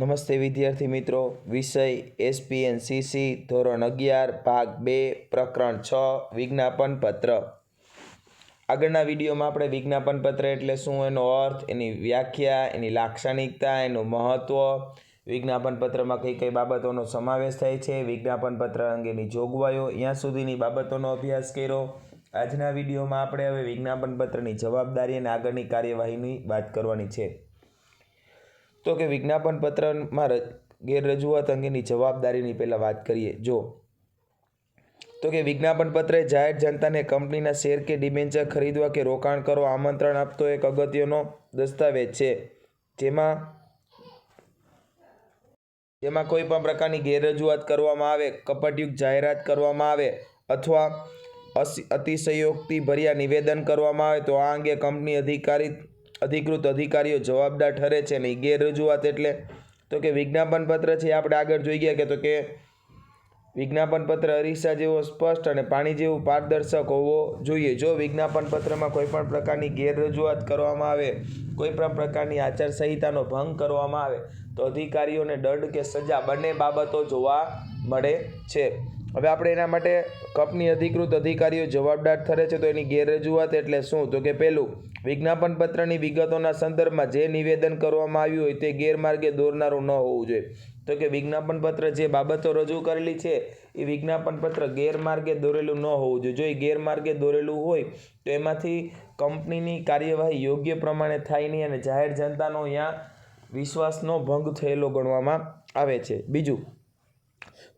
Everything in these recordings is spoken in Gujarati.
નમસ્તે વિદ્યાર્થી મિત્રો. વિષય એસપીએન સીસી ધોરણ અગિયાર, ભાગ બે, પ્રકરણ છ વિજ્ઞાપન પત્ર આગળના વિડીયોમાં આપણે વિજ્ઞાપન પત્ર એટલે શું? એનો અર્થ, એની વ્યાખ્યા, એની લાક્ષણિકતા, એનું મહત્ત્વ વિજ્ઞાપન પત્રમાં કઈ કઈ બાબતોનો સમાવેશ થાય છે? વિજ્ઞાપન પત્ર અંગેની જોગવાઈઓ અહીંયા સુધીની બાબતોનો અભ્યાસ કર્યો. આજના વિડીયોમાં આપણે હવે વિજ્ઞાપન પત્રની જવાબદારી અને આગળની કાર્યવાહીની વાત કરવાની છે. તો કે વિજ્ઞાપન પત્રમાં ગેરરજૂઆત અંગેની જવાબદારીની પહેલાં વાત કરીએ. જો. તો કે વિજ્ઞાપન પત્રે જાહેર જનતાને કંપનીના શેર કે ડિબેન્ચર ખરીદવા કે રોકાણ કરવા આમંત્રણ આપતો એક અગત્યનો દસ્તાવેજ છે. જેમાં જેમાં કોઈ પણ પ્રકારની ગેરરજૂઆત કરવામાં આવે, કપટયુક્ત જાહેરાત કરવામાં આવે અથવા અતિશયોક્તિ ભર્યા નિવેદન કરવામાં આવે તો આ અંગે કંપની અધિકારી અધિકૃત અધિકારીઓ જવાબદાર ઠરે છે નહીં ગેરરજૂઆત એટલે તો કે વિજ્ઞાપન પત્ર છે આપણે આગળ જોઈ ગયા કે તો કે વિજ્ઞાપન પત્ર અરીસા જેવો સ્પષ્ટ અને પાણી જેવું પારદર્શક હોવો જોઈએ. જો વિજ્ઞાપન પત્રમાં કોઈ પણ પ્રકારની ગેરરજૂઆત કરવામાં આવે, કોઈ પણ પ્રકારની આચારસંહિતાનો ભંગ કરવામાં આવે, તો અધિકારીઓને દંડ કે સજા બંને બાબતો જોવા મળે છે. હવે આપણે એના માટે કંપની અધિકૃત અધિકારીઓ જવાબદાર ઠરે છે તો એની ગેરરજૂઆત એટલે શું? તો કે પહેલું વિજ્ઞાપન પત્રની વિગતોના સંદર્ભમાં જે નિવેદન કરવામાં આવ્યું હોય તે ગેરમાર્ગે દોરનારું ન હોવું જોઈએ. તો કે વિજ્ઞાપન પત્ર જે બાબતો રજૂ કરેલી છે, એ વિજ્ઞાપન પત્ર ગેરમાર્ગે દોરેલું ન હોવું જોઈએ. જો એ ગેરમાર્ગે દોરેલું હોય, તો એમાંથી કંપનીની કાર્યવાહી યોગ્ય પ્રમાણે થાય નહીં અને જાહેર જનતાનો અહીંયા વિશ્વાસનો ભંગ થયેલો ગણવામાં આવે છે. બીજું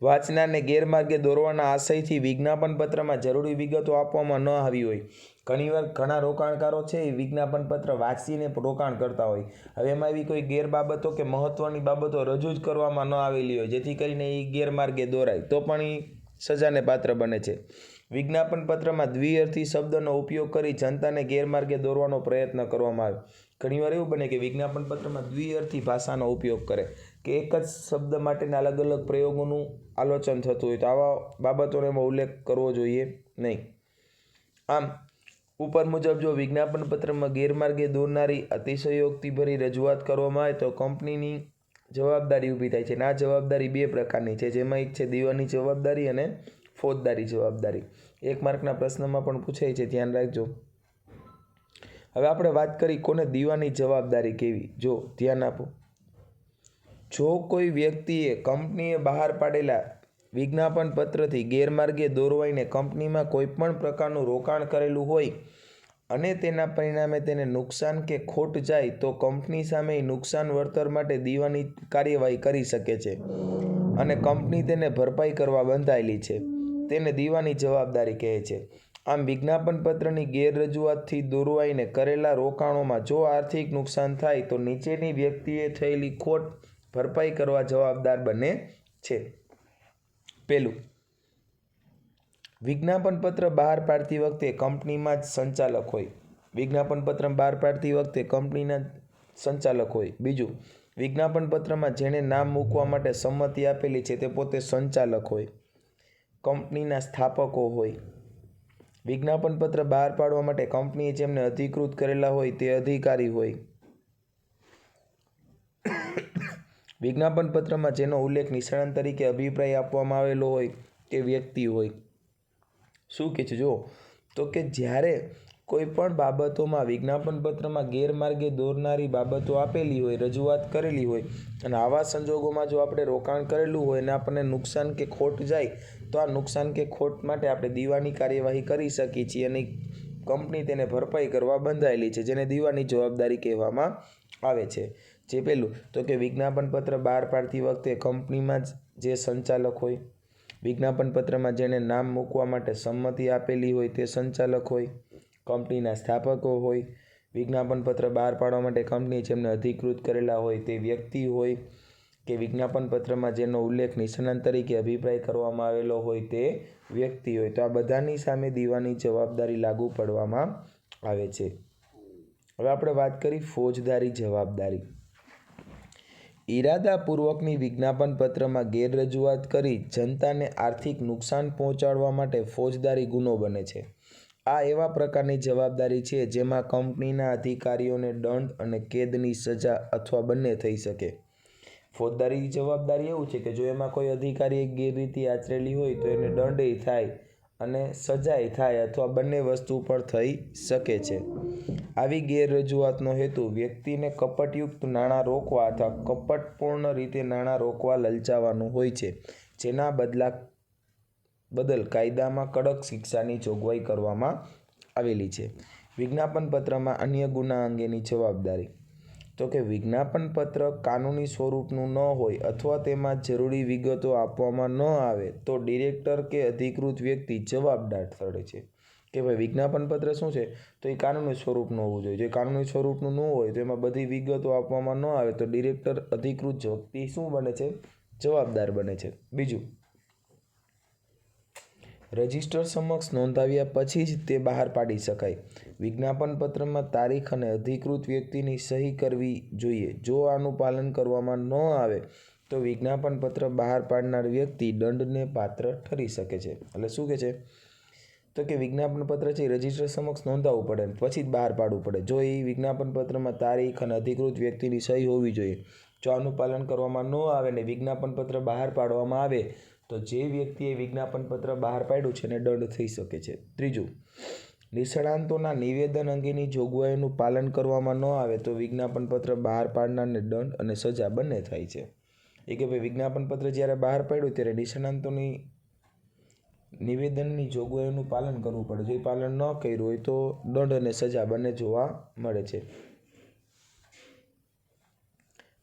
વાંચનારને ગેરમાર્ગે દોરવાના આશયથી વિજ્ઞાપન પત્રમાં જરૂરી વિગતો આપવામાં ન આવી હોય. ઘણીવાર ઘણા રોકાણકારો છે એ વિજ્ઞાપન પત્ર વાંચીને રોકાણ કરતા હોય. હવે એમાં એવી કોઈ ગેરબાબતો કે મહત્ત્વની બાબતો રજૂ જ કરવામાં ન આવેલી હોય, જેથી કરીને એ ગેરમાર્ગે દોરાય. તો પણ એ સજાને પાત્ર બને છે. વિજ્ઞાપન પત્રમાં દ્વિઅર્થી શબ્દનો ઉપયોગ કરી જનતાને ગેરમાર્ગે દોરવાનો પ્રયત્ન કરવામાં આવે ઘણીવાર એવું બને કે વિજ્ઞાપન પત્રમાં દ્વિઅર્થી ભાષાનો ઉપયોગ કરે, કે એક જ શબ્દ માટેના અલગ અલગ પ્રયોગોનું આલોચન થતું હોય તો આવા બાબતોનો એમાં ઉલ્લેખ કરવો જોઈએ નહીં. આમ, ઉપર મુજબ જો વિજ્ઞાપન પત્રમાં ગેરમાર્ગે દોરનારી અતિશયોક્તિભરી રજૂઆત કરવામાં આવે તો કંપનીની જવાબદારી ઊભી થાય છે અને આ જવાબદારી બે પ્રકારની છે, જેમાં એક છે દીવાની જવાબદારી અને ફોજદારી જવાબદારી. એક માર્કના પ્રશ્નમાં પણ પૂછાય છે, ધ્યાન રાખજો. હવે આપણે વાત કરી કોને દીવાની જવાબદારી કેવી? જો, ધ્યાન આપો. જો કોઈ વ્યક્તિએ કંપનીએ બહાર પાડેલા વિજ્ઞાપન પત્રથી ગેરમાર્ગે દોરવાઈને કંપનીમાં કોઈપણ પ્રકારનું રોકાણ કરેલું હોય અને તેના પરિણામે તેને નુકસાન કે ખોટ જાય, તો કંપની સામે નુકસાન વળતર માટે દીવાની કાર્યવાહી કરી શકે છે અને કંપની તેને ભરપાઈ કરવા બંધાયેલી છે. તેને દીવાની જવાબદારી કહે છે. આમ વિજ્ઞાપન પત્રની ગેરરજૂઆતથી દોરવાઈને કરેલા રોકાણોમાં જો આર્થિક નુકસાન થાય, તો નીચેની વ્યક્તિએ થયેલી ખોટ ભરપાઈ કરવા જવાબદાર બને છે. પહેલું વિજ્ઞાપન પત્ર બહાર પાડતી વખતે કંપનીમાં જ સંચાલક હોય. વિજ્ઞાપન પત્ર બહાર પાડતી વખતે કંપનીના સંચાલક હોય. બીજું. વિજ્ઞાપન પત્રમાં જેણે નામ મૂકવા માટે સંમતિ આપેલી છે, તે પોતે સંચાલક હોય. કંપનીના સ્થાપકો હોય. વિજ્ઞાપન પત્ર બહાર પાડવા માટે કંપનીએ જેમને અધિકૃત કરેલા હોય તે અધિકારી હોય. વિજ્ઞાપન પત્રમાં જેનો ઉલ્લેખ નિષ્ણાંત તરીકે અભિપ્રાય આપવામાં આવેલો હોય તે વ્યક્તિ હોય. શું કે છે? જો, તો કે જ્યારે કોઈ પણ બાબતોમાં વિજ્ઞાપન પત્રમાં ગેરમાર્ગે દોરનારી બાબતો આપેલી હોય, રજૂઆત કરેલી હોય અને આવા સંજોગોમાં જો આપણે રોકાણ કરેલું હોય અને આપણને નુકસાન કે ખોટ જાય તો આ નુકસાન કે ખોટ માટે આપણે દીવાની કાર્યવાહી કરી શકીએ છીએ અને કંપની તેને ભરપાઈ કરવા બંધાયેલી છે, જેને દીવાની જવાબદારી કહેવામાં આવે છે. જે પહેલું, તો કે વિજ્ઞાપન પત્ર બહાર પાડતી વખતે કંપનીમાં જ જે સંચાલક હોય વિજ્ઞાપન પત્રમાં જેણે નામ મૂકવા માટે સંમતિ આપેલી હોય તે સંચાલક હોય, કંપનીના સ્થાપકો હોય વિજ્ઞાપન પત્ર બહાર પાડવા માટે કંપની જેમને અધિકૃત કરેલા હોય તે વ્યક્તિ હોય કે વિજ્ઞાપન પત્રમાં જેનો ઉલ્લેખ નિષ્ણાંત તરીકે અભિપ્રાય કરવામાં આવેલો હોય તે વ્યક્તિ હોય, તો આ બધાની સામે દીવાની જવાબદારી લાગુ પડવામાં આવે છે. હવે આપણે વાત કરી ફોજદારી જવાબદારી. ઈરાદાપૂર્વકની વિજ્ઞાપન પત્રમાં ગેરરજૂઆત કરી જનતાને આર્થિક નુકસાન પહોંચાડવા માટે ફોજદારી ગુનો બને છે. આ એવા પ્રકારની જવાબદારી છે જેમાં કંપનીના અધિકારીઓને દંડ અને કેદની સજા અથવા બંને થઈ શકે. ફોજદારી જવાબદારી એવું છે કે જો એમાં કોઈ અધિકારીએ ગેરરીતિ આચરેલી હોય તો એને દંડેય થાય અને સજાય થાય અથવા બંને વસ્તુ પણ થઈ શકે છે. આવી ગેરરજૂઆતનો હેતુ વ્યક્તિને કપટયુક્ત નાણાં રોકવા અથવા કપટપૂર્ણ રીતે નાણાં રોકવા લલચાવવાનું હોય છે. જેના બદલા બદલ કાયદામાં કડક શિક્ષાની જોગવાઈ કરવામાં આવેલી છે. વિજ્ઞાપન પત્રમાં અન્ય ગુના અંગેની જવાબદારી તો કે વિજ્ઞાપન પત્ર કાનૂની સ્વરૂપનું ન હોય અથવા તેમાં જરૂરી વિગતો આપવામાં ન આવે, તો ડિરેક્ટર કે અધિકૃત વ્યક્તિ જવાબદાર ઠરે છે. કે ભાઈ વિજ્ઞાપન પત્ર શું છે? તો એ કાનૂની સ્વરૂપનું હોવું જોઈએ. જે કાનૂની સ્વરૂપનું ન હોય તો એમાં બધી વિગતો આપવામાં ન આવે, તો ડિરેક્ટર, અધિકૃત વ્યક્તિ શું બને છે? જવાબદાર બને છે. બીજું રજિસ્ટર સમક્ષ નોંધાવ્યા પછી જ તે બહાર પાડી શકાય. વિજ્ઞાપન પત્રમાં તારીખ અને અધિકૃત વ્યક્તિની સહી કરવી જોઈએ. જો આનું પાલન કરવામાં ન આવે, તો વિજ્ઞાપન પત્ર બહાર પાડનાર વ્યક્તિ દંડને પાત્ર ઠરી શકે છે. એટલે શું કે છે? તો કે વિજ્ઞાપન પત્ર છે રજિસ્ટર સમક્ષ નોંધાવવું પડે પછી જ બહાર પાડવું પડે. જો એ વિજ્ઞાપન પત્રમાં તારીખ અને અધિકૃત વ્યક્તિની સહી હોવી જોઈએ, જો આનું પાલન કરવામાં ન આવે ને વિજ્ઞાપન પત્ર બહાર પાડવામાં આવે તો જે વ્યક્તિએ વિજ્ઞાપન પત્ર બહાર પાડ્યું છે એને દંડ થઈ શકે છે. ત્રીજું, નિષ્ણાંતોના નિવેદન અંગેની જોગવાઈનું પાલન કરવામાં ન આવે તો વિજ્ઞાપન પત્ર બહાર પાડનારને દંડ અને સજા બંને થાય છે. એ કે ભાઈ વિજ્ઞાપન પત્ર જ્યારે બહાર પાડ્યું ત્યારે નિષ્ણાંતોની નિવેદનની જોગવાઈનું પાલન કરવું પડે. જો એ પાલન ન કર્યું હોય તો દંડ અને સજા બંને જોવા મળે છે.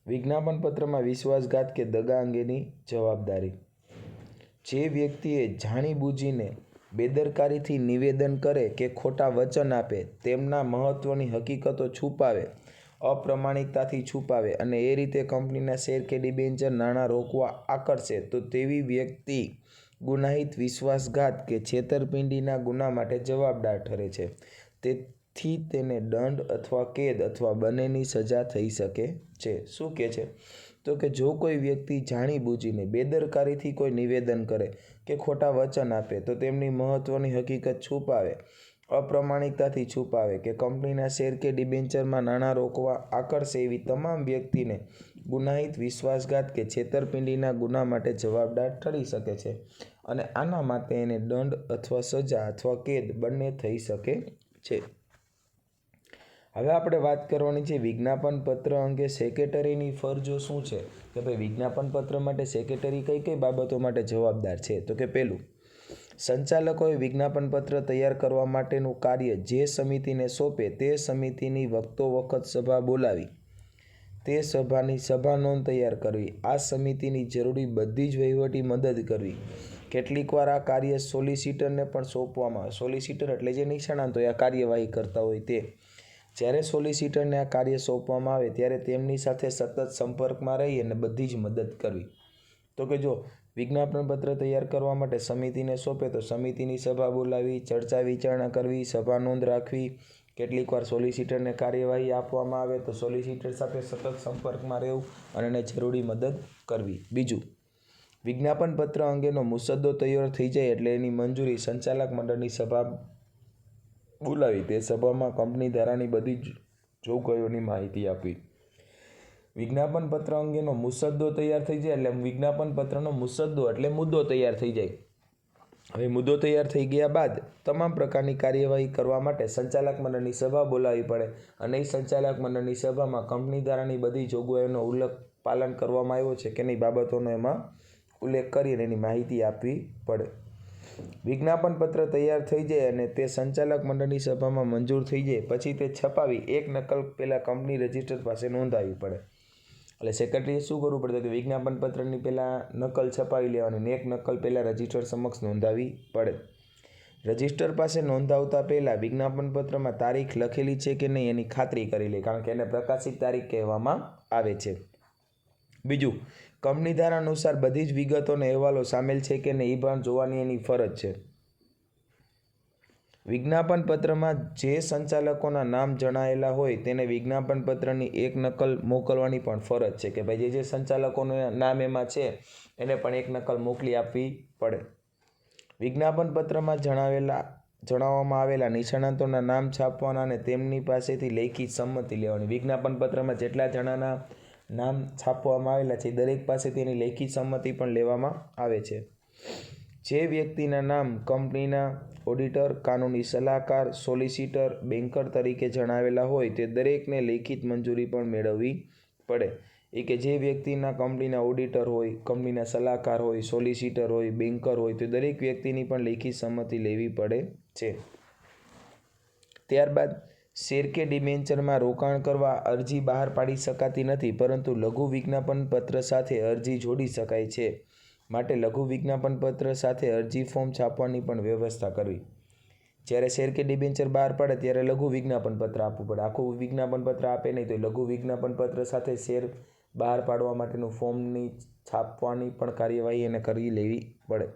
વિજ્ઞાપન પત્રમાં વિશ્વાસઘાત કે દગા અંગેની જવાબદારી. જે વ્યક્તિએ જાણીબૂજીને બેદરકારીથી નિવેદન કરે કે ખોટા વચન આપે, તેમના મહત્ત્વની હકીકતો છુપાવે, અપ્રમાણિકતાથી છુપાવે અને એ રીતે કંપનીના શેર કે ડિબેન્ચર નાણાં રોકવા આકર્ષે, તો તેવી વ્યક્તિ ગુનાહિત વિશ્વાસઘાત કે છેતરપિંડીના ગુના માટે જવાબદાર ઠરે છે. તેથી તેને દંડ અથવા કેદ અથવા બંનેની સજા થઈ શકે છે. શું કહે છે? તો કે જો કોઈ વ્યક્તિ જાણીબૂજીને બેદરકારીથી કોઈ નિવેદન કરે કે ખોટા વચન આપે, તો તેમની મહત્ત્વની હકીકત છુપાવે અપ્રમાણિકતાથી છુપાવે કે કંપનીના શેર કે ડિબેન્ચરમાં નાણાં રોકવા આકર્ષે એવી તમામ વ્યક્તિને ગુનાહિત, વિશ્વાસઘાત કે છેતરપિંડીના ગુના માટે જવાબદાર ઠરી શકે છે અને આના માટે એને દંડ અથવા સજા અથવા કેદ બંને થઈ શકે છે. હવે આપણે વાત કરવાની છે વિજ્ઞાપન પત્ર અંગે સેક્રેટરીની ફરજો શું છે? કે ભાઈ વિજ્ઞાપન પત્ર માટે સેક્રેટરી કઈ કઈ બાબતો માટે જવાબદાર છે? તો કે પહેલું સંચાલકોએ વિજ્ઞાપન પત્ર તૈયાર કરવા માટેનું કાર્ય જે સમિતિને સોંપે તે સમિતિની વખતો વખત સભા બોલાવી. તે સભાની સભા નોંધ તૈયાર કરવી. આ સમિતિની જરૂરી બધી જ વહીવટી મદદ કરવી. કેટલીક વાર આ કાર્ય સોલિસિટરને પણ સોંપવામાં સોલિસિટર એટલે જે નિષ્ણાંતો આ કાર્યવાહી કરતા હોય તે. જ્યારે સોલિસિટરને આ કાર્ય સોંપવામાં આવે ત્યારે તેમની સાથે સતત સંપર્કમાં રહી અને બધી જ મદદ કરવી. તો કે જો વિજ્ઞાપન પત્ર તૈયાર કરવા માટે સમિતિને સોંપે તો સમિતિની સભા બોલાવી, ચર્ચા વિચારણા કરવી, સભા નોંધ રાખવી. કેટલીક વાર સોલિસિટરને કાર્યવાહી આપવામાં આવે તો સોલિસિટર સાથે સતત સંપર્કમાં રહેવું અને એને જરૂરી મદદ કરવી. બીજું વિજ્ઞાપન પત્ર અંગેનો મુસદ્દો તૈયાર થઈ જાય એટલે એની મંજૂરી સંચાલક મંડળની સભા બોલાવી તે સભામાં કંપની ધારાની બધી જ જોગવાઈઓની માહિતી આપવી વિજ્ઞાપન પત્ર અંગેનો મુસદ્દો તૈયાર થઈ જાય એટલે વિજ્ઞાપન પત્રનો મુસદ્દો એટલે મુદ્દો તૈયાર થઈ જાય. હવે મુદ્દો તૈયાર થઈ ગયા બાદ તમામ પ્રકારની કાર્યવાહી કરવા માટે સંચાલક મંડળની સભા બોલાવવી પડે અને એ સંચાલક મંડળની સભામાં કંપની ધારાની બધી જોગવાઈઓનો ઉલ્લેખ પાલન કરવામાં આવ્યો છે કે નહીં બાબતોનો એમાં ઉલ્લેખ કરીને એની માહિતી આપવી પડે. વિજ્ઞાપન પત્ર તૈયાર થઈ જાય અને તે સંચાલક મંડળની સભામાં મંજૂર થઈ જાય. પછી તે છપાવી એક નકલ પહેલાં કંપની રજિસ્ટર પાસે નોંધાવવી પડે. એટલે સેક્રેટરીએ શું કરવું પડે કે વિજ્ઞાપન પત્રની પહેલાં નકલ છપાવી લેવાની અને એક નકલ પહેલાં રજિસ્ટર સમક્ષ નોંધાવી પડે. રજિસ્ટર પાસે નોંધાવતા પહેલાં વિજ્ઞાપન પત્રમાં તારીખ લખેલી છે કે નહીં એની ખાતરી કરી લે, કારણ કે એને પ્રકાશિત તારીખ કહેવામાં આવે છે. બીજું કંપની ધારા અનુસાર બધી જ વિગતો અને અહેવાલો સામેલ છે કે નહીં એ પણ જોવાની એની ફરજ છે. વિજ્ઞાપન પત્રમાં જે સંચાલકોના નામ જણાયેલા હોય તેને વિજ્ઞાપન પત્રની એક નકલ મોકલવાની પણ ફરજ છે કે ભાઈ જે જે સંચાલકોનું નામ એમાં છે એને પણ એક નકલ મોકલી આપવી પડે. વિજ્ઞાપન પત્રમાં જણાવેલા, જણાવવામાં આવેલા નિષ્ણાતોના નામ છાપવાના અને તેમની પાસેથી લેખિત સંમતિ લેવાની. વિજ્ઞાપન પત્રમાં જેટલા જણાના નામ છાપવામાં આવેલા છે. દરેક પાસે તેની લેખિત સંમતિ પણ લેવામાં આવે છે. જે વ્યક્તિના નામ કંપનીના ઓડિટર, કાનૂની સલાહકાર, સોલિસિટર, બેન્કર તરીકે જણાવેલા હોય તે દરેકને લેખિત મંજૂરી પણ મેળવવી પડે. એ કે જે વ્યક્તિના કંપનીના ઓડિટર હોય, કંપનીના સલાહકાર હોય, સોલિસિટર હોય, બેન્કર હોય તે દરેક વ્યક્તિની પણ લેખિત સંમતિ લેવી પડે છે. ત્યારબાદ શેર કે ડિબેન્ચરમાં રોકાણ કરવા અરજી બહાર પાડી શકાતી નથી, પરંતુ લઘુ વિજ્ઞાપન પત્ર સાથે અરજી જોડી શકાય છે. માટે લઘુ વિજ્ઞાપન પત્ર સાથે અરજી ફોર્મ છાપવાની પણ વ્યવસ્થા કરવી. જ્યારે શેર કે ડિબેન્ચર બહાર પડે ત્યારે લઘુ વિજ્ઞાપન પત્ર આપવું પડે. આખું વિજ્ઞાપન પત્ર આપે નહીં તો લઘુ વિજ્ઞાપન પત્ર સાથે શેર બહાર પાડવા માટેનું ફોર્મની છાપવાની પણ કાર્યવાહી એને કરી લેવી પડે.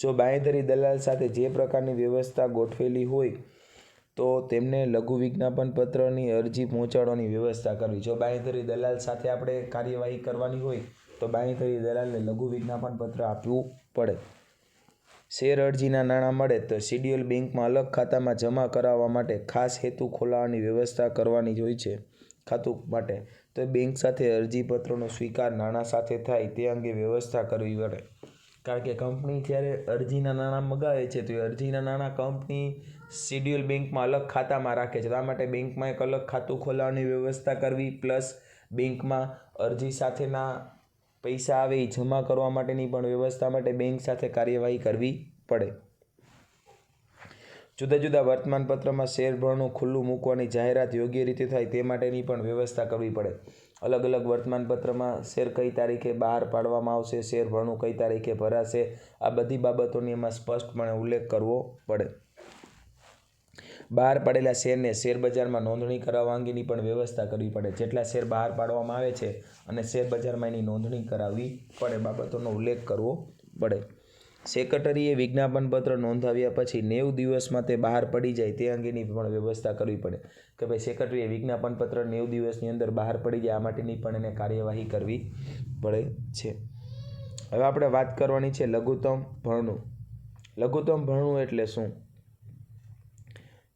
જો બાંયધરી દલાલ સાથે જે પ્રકારની વ્યવસ્થા ગોઠવેલી હોય તો તેમને લઘુ વિજ્ઞાપન પત્રની અરજી પહોંચાડવાની વ્યવસ્થા કરવી. જો બાંયધરી દલાલ સાથે આપણે કાર્યવાહી કરવાની હોય, તો બાંયધરી દલાલને લઘુ વિજ્ઞાપન પત્ર આપવું પડે. શેર અરજીના નાણાં મળે તો શિડ્યુલ બેંકમાં અલગ ખાતામાં જમા કરાવવા માટે ખાસ હેતુ ખોલાવવાની વ્યવસ્થા કરવાની જ હોય છે ખાતું માટે. તો બેંક સાથે અરજીપત્રનો સ્વીકાર નાણાં સાથે થાય તે અંગે વ્યવસ્થા કરવી પડે. કારણ કે કંપની જ્યારે અરજીના નાણાં મગાવે છે, તો એ અરજીના નાણાં કંપની શિડ્યુલ બેંકમાં અલગ ખાતામાં રાખે છે. તો આ માટે બેંકમાં એક અલગ ખાતું ખોલાવવાની વ્યવસ્થા કરવી પ્લસ બેંકમાં અરજી સાથેના પૈસા આવે એ જમા કરવા માટેની પણ વ્યવસ્થા માટે બેંક સાથે કાર્યવાહી કરવી પડે. જુદા જુદા વર્તમાનપત્રમાં શેર ભરણું ખુલ્લું મૂકવાની જાહેરાત યોગ્ય રીતે થાય તે માટેની પણ વ્યવસ્થા કરવી પડે. અલગ અલગ વર્તમાનપત્રમાં શેર કઈ તારીખે બહાર પાડવામાં આવશે, શેર ભરણું કઈ તારીખે ભરાશે, આ બધી બાબતોની એમાં સ્પષ્ટપણે ઉલ્લેખ કરવો પડે. બહાર પાડેલા શેરને શેર બજારમાં નોંધણી કરાવવા અંગેની પણ વ્યવસ્થા કરવી પડે. જેટલા શેર બહાર પાડવામાં આવે છે અને શેર બજારમાં એની નોંધણી કરાવવી પડે બાબતોનો ઉલ્લેખ કરવો પડે. સેક્રેટરીએ વિજ્ઞાપન પત્ર નોંધાવ્યા પછી નેવ દિવસમાં તે બહાર પડી જાય તે અંગેની પણ વ્યવસ્થા કરવી પડે. કે ભાઈ સેક્રેટરીએ વિજ્ઞાપન પત્ર નેવ દિવસની અંદર બહાર પડી જાય આ માટેની પણ એને કાર્યવાહી કરવી પડે છે. હવે આપણે વાત કરવાની છે લઘુત્તમ ભરણું લઘુત્તમ ભરણું એટલે શું?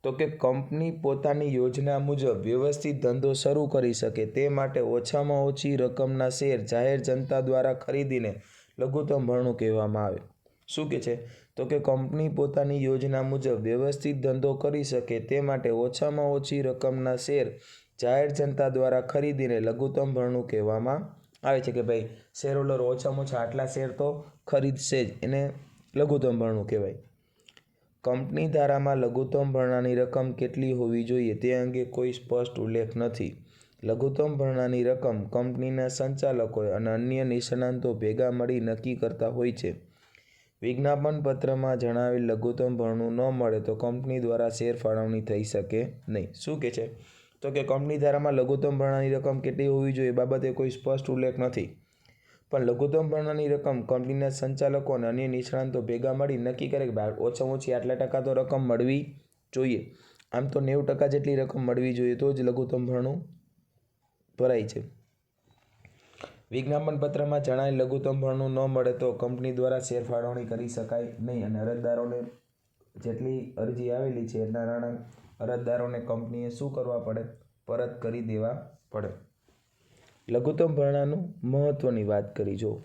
તો કે કંપની પોતાની યોજના મુજબ વ્યવસ્થિત ધંધો શરૂ કરી શકે તે માટે ઓછામાં ઓછી રકમના શેર જાહેર જનતા દ્વારા ખરીદીને લઘુત્તમ ભરણું કહેવામાં આવે. શું કે છે? તો કે કંપની પોતાની યોજના મુજબ વ્યવસ્થિત ધંધો કરી શકે તે માટે ઓછામાં ઓછી રકમના શેર જાહેર જનતા દ્વારા ખરીદીને લઘુત્તમ ભરણું કહેવામાં આવે છે કે ભાઈ શેર હોલ્ડર ઓછામાં ઓછા આટલા શેર તો ખરીદશે જ. એને લઘુત્તમ ભરણું કહેવાય. કંપની ધારામાં લઘુત્તમ ભરણાની રકમ કેટલી હોવી જોઈએ તે અંગે કોઈ સ્પષ્ટ ઉલ્લેખ નથી. લઘુત્તમ ભરણાની રકમ કંપનીના સંચાલકોએ અને અન્ય નિષ્ણાંતો ભેગા મળી નક્કી કરતા હોય છે. વિજ્ઞાપન પત્રમાં જણાવેલ લઘુત્તમ ભરણું ન મળે તો કંપની દ્વારા શેર ફાળવણી થઈ શકે નહીં. શું કે છે? તો કે કંપની ધારામાં લઘુત્તમ ભરણાની રકમ કેટલી હોવી જોઈએ બાબતે કોઈ સ્પષ્ટ ઉલ્લેખ નથી. પણ લઘુત્તમ ભરણાની રકમ કંપનીના સંચાલકો અને અન્ય નિષ્ણાંતો ભેગા મળી નક્કી કરે કે ઓછામાં ઓછી આટલા ટકા તો રકમ મળવી જોઈએ. આમ તો નેવું ટકા જેટલી રકમ મળવી જોઈએ તો જ લઘુત્તમ ભરણું ભરાય છે. વિજ્ઞાપન પત્રમાં જણાય લઘુત્તમ ભરણું ન મળે તો કંપની દ્વારા શેરફાળવણી કરી શકાય નહીં અને અરજદારોને જેટલી અરજી આવેલી છે એના નાણાં અરજદારોને કંપનીએ શું કરવા પડે? પરત કરી દેવા પડે. લઘુત્તમ ભરણાનું મહત્ત્વની વાત કરી, જો.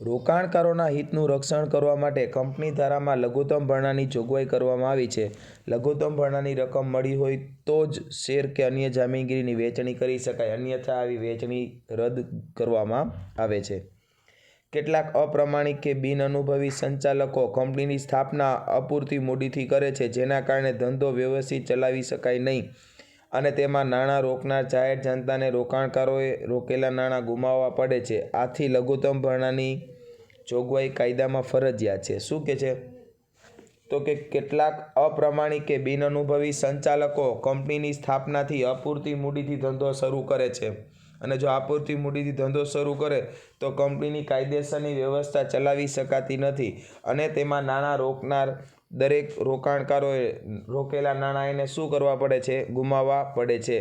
રોકાણકારોના હિતનું રક્ષણ કરવા માટે કંપની ધારામાં લઘુત્તમ ભરણાની જોગવાઈ કરવામાં આવી છે. લઘુત્તમ ભરણાની રકમ મળી હોય તો જ શેર કે અન્ય જામીનગીરીની વહેંચણી કરી શકાય, અન્યથા આવી વહેંચણી રદ કરવામાં આવે છે. કેટલાક અપ્રમાણિક કે બિનઅનુભવી સંચાલકો કંપનીની સ્થાપના અપૂરતી મૂડીથી કરે છે, જેના કારણે ધંધો વ્યવસ્થિત ચલાવી શકાય નહીં. અને તેમાં નાણાં રોકનાર જાહેર જનતાને રોકાણકારોએ રોકેલા નાણાં ગુમાવવા પડે છે. આથી લઘુત્તમ ભરણાની જોગવાઈ કાયદામાં ફરજિયાત છે. શું કે છે? તો કે કેટલાક અપ્રમાણિક કે બિનઅનુભવી સંચાલકો કંપનીની સ્થાપનાથી અપૂરતી મૂડીથી ધંધો શરૂ કરે છે. અને જો અપૂરતી મૂડીથી ધંધો શરૂ કરે, તો કંપનીની કાયદેસરની વ્યવસ્થા ચલાવી શકાતી નથી અને તેમાં નાણાં રોકનાર દરેક રોકાણકારોએ રોકેલા નાણાં એને શું કરવા પડે છે? ગુમાવવા પડે છે.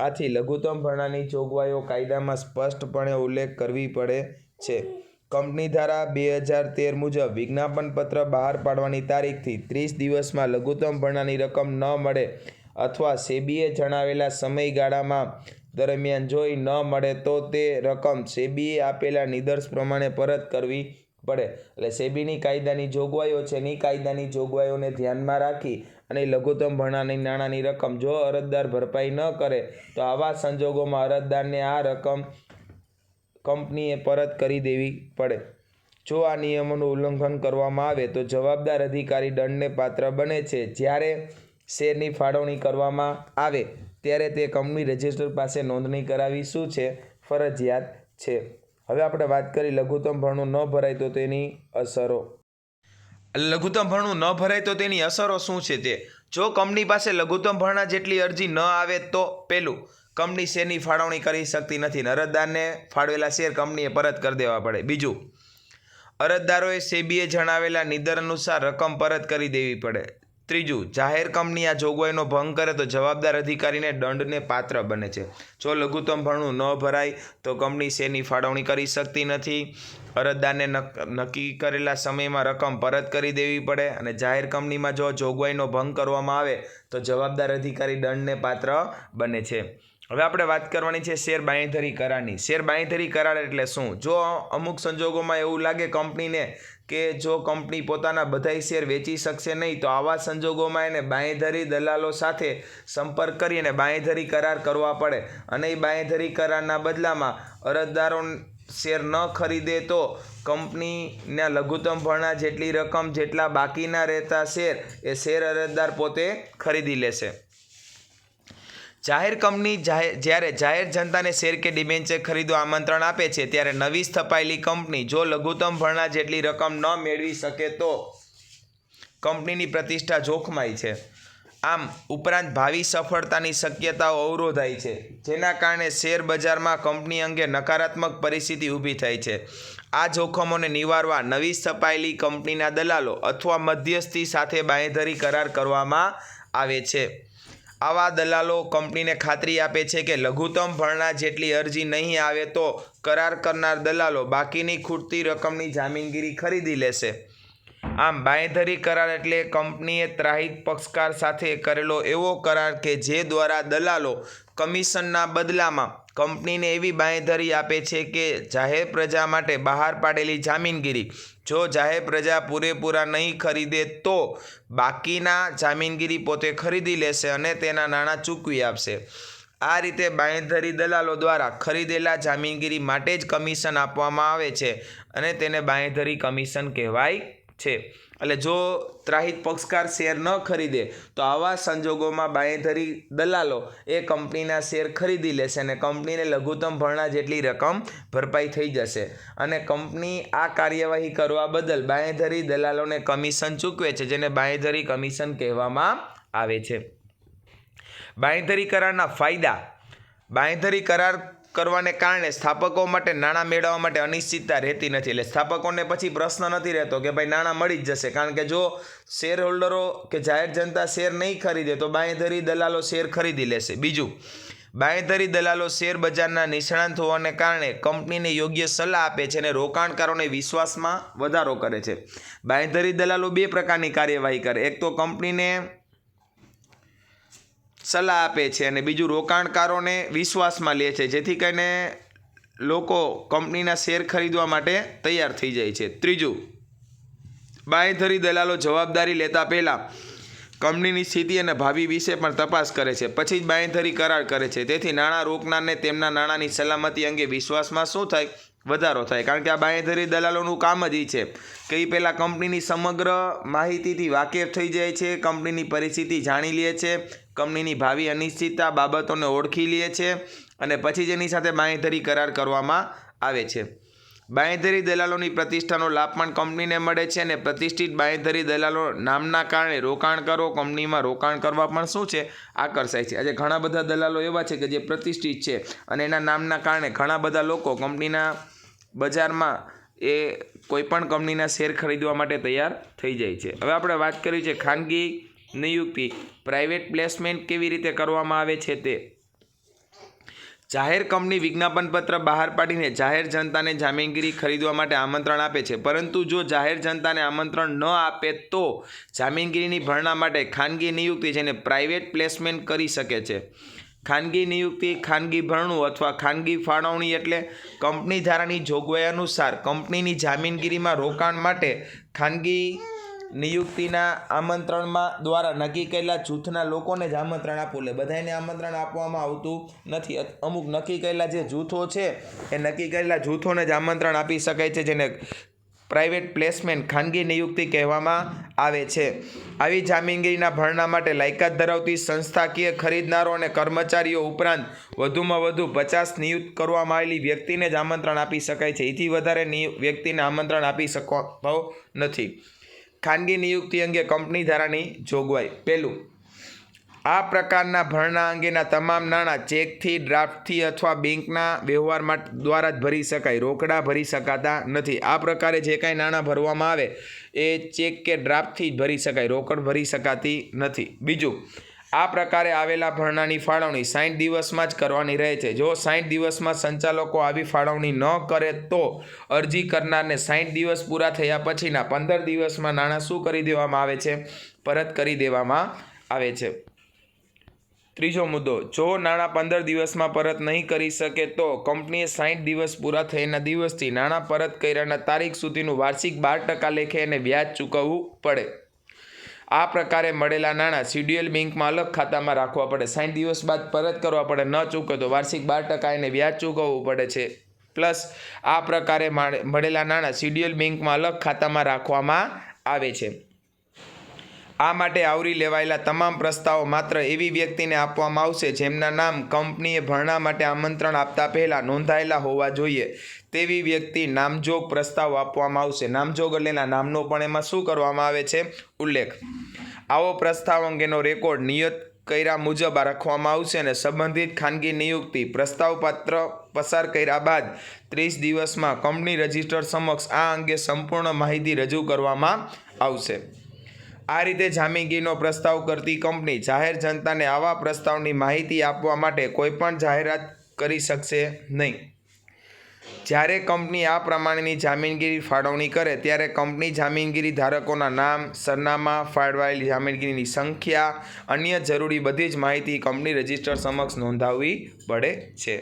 આથી લઘુત્તમ ભરણાની જોગવાઈઓ કાયદામાં સ્પષ્ટપણે ઉલ્લેખ કરવી પડે છે. કંપની ધારા બે હજાર તેર મુજબ વિજ્ઞાપન પત્ર બહાર પાડવાની તારીખથી ત્રીસ દિવસમાં લઘુત્તમ ભરણાની રકમ ન મળે અથવા સેબીએ જણાવેલા સમયગાળામાં દરમિયાન જોઈ ન મળે તો તે રકમ સેબીએ આપેલા નિર્દેશ પ્રમાણે પરત કરવી પડે. એટલે સેબીની કાયદાની જોગવાઈઓ છે, એની કાયદાની જોગવાઈઓને ધ્યાનમાં રાખી અને લઘુત્તમ ભરણાની નાણાંની રકમ જો અરજદાર ભરપાઈ ન કરે, તો આવા સંજોગોમાં અરજદારને આ રકમ કંપનીએ પરત કરી દેવી પડે. જો આ નિયમોનું ઉલ્લંઘન કરવામાં આવે, તો જવાબદાર અધિકારી દંડને પાત્ર બને છે. જ્યારે શેરની ફાળવણી કરવામાં આવે, ત્યારે તે કંપની રજિસ્ટર પાસે નોંધણી કરાવી શું છે? ફરજિયાત છે. હવે આપણે વાત કરી લઘુત્તમ ભરણું ન ભરાય તો તેની અસરો. લઘુત્તમ ભરણું ન ભરાય તો તેની અસરો શું છે તે? જો કંપની પાસે લઘુત્તમ ભરણા જેટલી અરજી ન આવે તો પહેલું કંપની શેરની ફાળવણી કરી શકતી નથી. અરજદારને ફાળવેલા શેર કંપનીએ પરત કરી દેવા પડે. બીજું, અરજદારોએ સેબીએ જણાવેલા નિદર અનુસાર રકમ પરત કરી દેવી પડે. ત્રીજું, જાહેર કંપની આ જોગવાઈનો ભંગ કરે તો જવાબદાર અધિકારીને દંડને પાત્ર બને છે. જો લઘુત્તમ ભરણું ન ભરાય તો કંપની શેરની ફાળવણી કરી શકતી નથી. અરજદારને નક- નક્કી કરેલા સમયમાં રકમ પરત કરી દેવી પડે અને જાહેર કંપનીમાં જો જોગવાઈનો ભંગ કરવામાં આવે તો જવાબદાર અધિકારી દંડને પાત્ર બને છે. હવે આપણે વાત કરવાની છે શેર બાંયધરી કરારની. શેર બાંયધરી કરાર એટલે શું? જો અમુક સંજોગોમાં એવું લાગે કંપનીને કે જો કંપની પોતાના બધાય શેર વેચી શકશે નહીં, તો આવા સંજોગોમાં એને બાંયધરી દલાલો સાથે સંપર્ક કરી અને બાંયધરી કરાર કરવા પડે. અને એ બાંયધરી કરારના બદલામાં અરજદારો શેર ન ખરીદે તો કંપનીના લઘુત્તમ ભરણા જેટલી રકમ જેટલા બાકીના રહેતા શેર એ શેર અરજદાર પોતે ખરીદી લેશે. જાહેર કંપની જ્યારે જાહેર જનતાને શેર કે ડિબેન્ચર ખરીદવા આમંત્રણ આપે છે, ત્યારે નવી સ્થપાયેલી કંપની જો લઘુત્તમ ભરણા જેટલી રકમ ન મેળવી શકે તો કંપનીની પ્રતિષ્ઠા જોખમાય છે. આમ, ઉપરાંત ભાવિ સફળતાની શક્યતાઓ અવરોધાય છે, જેના કારણે શેર બજારમાં કંપની અંગે નકારાત્મક પરિસ્થિતિ ઊભી થાય છે. આ જોખમોને નિવારવા નવી સ્થપાયેલી કંપનીના દલાલો અથવા મધ્યસ્થી સાથે બાંયધરી કરાર કરવામાં આવે છે. આવા દલાલો કંપનીને ખાતરી આપે છે કે લઘુત્તમ ભરણા જેટલી અરજી નહીં આવે તો કરાર કરનાર દલાલો બાકીની ખૂટતી રકમની જામીનગીરી ખરીદી લેશે. આમ બાંયધરી કરાર એટલે કંપનીએ ત્રાહિત પક્ષકાર સાથે કરેલો એવો કરાર કે જે દ્વારા દલાલો કમિશનના બદલામાં કંપનીને એવી બાંયધરી આપે છે કે જાહેર પ્રજા માટે બહાર પાડેલી જામીનગીરી. જો જાહેર પ્રજા પૂરેપૂરા નહીં ખરીદે તો બાકીના જામીનગીરી પોતે ખરીદી લેશે અને તેના નાણાં ચૂકવી આપશે. આ રીતે બાંયધરી દલાલો દ્વારા ખરીદેલા જામીનગીરી માટે જ કમિશન આપવામાં આવે છે અને તેને બાંયધરી કમિશન કહેવાય છે. એટલે જો ત્રાહિત પક્ષકાર શેર ન ખરીદે, તો આવા સંજોગોમાં બાંયધરી દલાલો એ કંપનીના શેર ખરીદી લેશે અને કંપનીને લઘુત્તમ ભરણા જેટલી રકમ ભરપાઈ થઈ જશે. અને કંપની આ કાર્યવાહી કરવા બદલ બાંયધરી દલાલોને કમિશન ચૂકવે છે, જેને બાંયધરી કમિશન કહેવામાં આવે છે. બાંયધરી કરારના ફાયદા. બાંયધરી કરાર કરવાને કારણે સ્થાપકો માટે નાણાં મેળવવા માટે અનિશ્ચિતતા રહેતી નથી. એટલે સ્થાપકોને પછી પ્રશ્ન નથી રહેતો કે ભાઈ નાણાં મળી જ જશે. કારણ કે જો શેર હોલ્ડરો કે જાહેર જનતા શેર નહીં ખરીદે તો બાંયધરી દલાલો શેર ખરીદી લેશે. બીજું, બાંયધરી દલાલો શેર બજારના નિષ્ણાંત હોવાને કારણે કંપનીને યોગ્ય સલાહ આપે છે અને રોકાણકારોને વિશ્વાસમાં વધારો કરે છે. બાંયધરી દલાલો બે પ્રકારની કાર્યવાહી કરે. એક તો કંપનીને સલાહ આપે છે અને બીજું રોકાણકારોને વિશ્વાસમાં લે છે, જેથી કરીને લોકો કંપનીના શેર ખરીદવા માટે તૈયાર થઈ જાય છે. ત્રીજું, બાંયધરી દલાલો જવાબદારી લેતા પહેલાં કંપનીની સ્થિતિ અને ભાવિ વિશે પણ તપાસ કરે છે. પછી જ બાંયધરી કરાર કરે છે. તેથી નાણાં રોકનારને તેમના નાણાંની સલામતી અંગે વિશ્વાસમાં શું થાય? વધારો થાય. કારણ કે આ બાંયધરી દલાલોનું કામ જ એ છે કે એ પહેલાં કંપનીની સમગ્ર માહિતીથી વાકેફ થઈ જાય છે, કંપનીની પરિસ્થિતિ જાણી લે છે, કંપનીની ભાવિ અનિશ્ચિતતા બાબતોને ઓળખી લે છે અને પછી જેની સાથે બાંયધરી કરાર કરવામાં આવે છે. બાંયધરી દલાલોની પ્રતિષ્ઠાનો લાભ પણ કંપનીને મળે છે અને પ્રતિષ્ઠિત બાંયધરી દલાલો નામના કારણે રોકાણકારો કંપનીમાં રોકાણ કરવા પણ શું છે? આકર્ષાય છે. આજે ઘણા બધા દલાલો એવા છે કે જે પ્રતિષ્ઠિત છે અને એના નામના કારણે ઘણા બધા લોકો કંપનીના બજારમાં એ કોઈપણ કંપનીના શેર ખરીદવા માટે તૈયાર થઈ જાય છે. હવે આપણે વાત કરી છે ખાનગી નિયુક્તિ. પ્રાઇવેટ પ્લેસમેન્ટ કેવી રીતે કરવામાં આવે છે તે? જાહેર કંપની વિજ્ઞાપનપત્ર બહાર પાડીને જાહેર જનતાને જામીનગીરી ખરીદવા માટે આમંત્રણ આપે છે. પરંતુ જો જાહેર જનતાને આમંત્રણ ન આપે તો જામીનગીરીની ભરણા માટે ખાનગી નિયુક્તિ જેને પ્રાઇવેટ પ્લેસમેન્ટ કરી શકે છે. ખાનગી નિયુક્તિ, ખાનગી ભરણું અથવા ખાનગી ફાળવણી એટલે કંપની ધારાની જોગવાઈ અનુસાર કંપનીની જામીનગીરીમાં રોકાણ માટે ખાનગી નિયુક્તિના આમંત્રણમાં દ્વારા નક્કી કરેલા જૂથના લોકોને જ આમંત્રણ આપવું. એટલે બધાને આમંત્રણ આપવામાં આવતું નથી. અમુક નક્કી કરેલા જે જૂથો છે એ નક્કી કરેલા જૂથોને જ આમંત્રણ આપી શકાય છે, જેને પ્રાઇવેટ પ્લેસમેન્ટ ખાનગી નિયુક્તિ કહેવામાં આવે છે. આવી જામીનગીરીના ભરણા માટે લાયકાત ધરાવતી સંસ્થાકીય ખરીદનારો અને કર્મચારીઓ ઉપરાંત વધુમાં વધુ પચાસ નિયુક્ત કરવામાં આવેલી વ્યક્તિને જ આમંત્રણ આપી શકાય છે. એથી વધારે વ્યક્તિને આમંત્રણ આપી શકતો નથી. ખાનગી નિયુક્તિ અંગે કંપની ધારાની જોગવાઈ. પહેલું આ પ્રકારના ભરણા અંગેના તમામ નાણાં ચેકથી, ડ્રાફ્ટથી અથવા બેંકના વ્યવહાર દ્વારા જ ભરી શકાય. રોકડા ભરી શકાતા નથી. આ પ્રકારે જે કાંઈ નાણાં ભરવામાં આવે, એ ચેક કે ડ્રાફ્ટથી જ ભરી શકાય. રોકડ ભરી શકાતી નથી. બીજું, આ પ્રકારે આવેલા ભરણાની ફાળવણી સાઠ દિવસમાં જ કરવાની રહે છે. જો સાઠ દિવસમાં સંચાલકો આવી ફાળવણી ન કરે તો અરજી કરનારને સાઠ દિવસ પૂરા થયા પછીના પંદર દિવસમાં નાણાં શું કરી દેવામાં આવે છે? પરત કરી દેવામાં આવે છે. ત્રીજો મુદ્દો, જો નાણાં પંદર દિવસમાં પરત નહીં કરી શકે તો કંપનીએ સાઠ દિવસ પૂરા થયાના દિવસથી નાણાં પરત કર્યાના તારીખ સુધીનું વાર્ષિક બાર ટકા લેખે એને વ્યાજ ચૂકવવું પડે. આ પ્રકારે મળેલા નાણાં શિડ્યુઅલ બેંકમાં અલગ ખાતામાં રાખવા પડે. સાઠ દિવસ બાદ પરત કરવા પડે, ન ચૂકે તો વાર્ષિક બાર ટકા એને વ્યાજ ચૂકવવું પડે છે. પ્લસ આ પ્રકારે માળે- મળેલા નાણાં શિડ્યુઅલ બેંકમાં અલગ ખાતામાં રાખવામાં આવે છે. આ માટે આવરી લેવાયેલા તમામ પ્રસ્તાવો માત્ર એવી વ્યક્તિને આપવામાં આવશે જેમના નામ કંપનીએ ભરણા માટે આમંત્રણ આપતા પહેલાં નોંધાયેલા હોવા જોઈએ. તેવી વ્યક્તિ નામજોગ પ્રસ્તાવ આપવામાં આવશે. નામજોગ એટલેના નામનો પણ એમાં શું કરવામાં આવે છે? ઉલ્લેખ. આવો પ્રસ્તાવ અંગેનો રેકોર્ડ નિયત કર્યા મુજબ રાખવામાં આવશે અને સંબંધિત ખાનગી નિયુક્તિ પ્રસ્તાવપાત્ર પસાર કર્યા બાદ ત્રીસ દિવસમાં કંપની રજિસ્ટર સમક્ષ આ અંગે સંપૂર્ણ માહિતી રજૂ કરવામાં આવશે. આ રીતે જામીનગીરીનો પ્રસ્તાવ કરતી કંપની જાહેર જનતાને આવા પ્રસ્તાવની માહિતી આપવા માટે કોઈપણ જાહેરાત કરી શકશે નહીં. જ્યારે કંપની આ પ્રમાણેની જામીનગીરી ફાળવણી કરે, ત્યારે કંપની જામીનગીરી ધારકોના નામ, સરનામા ફાળવાયેલી જામીનગીરીની સંખ્યા, અન્ય જરૂરી બધી જ માહિતી કંપની રજિસ્ટર સમક્ષ નોંધાવવી પડે છે.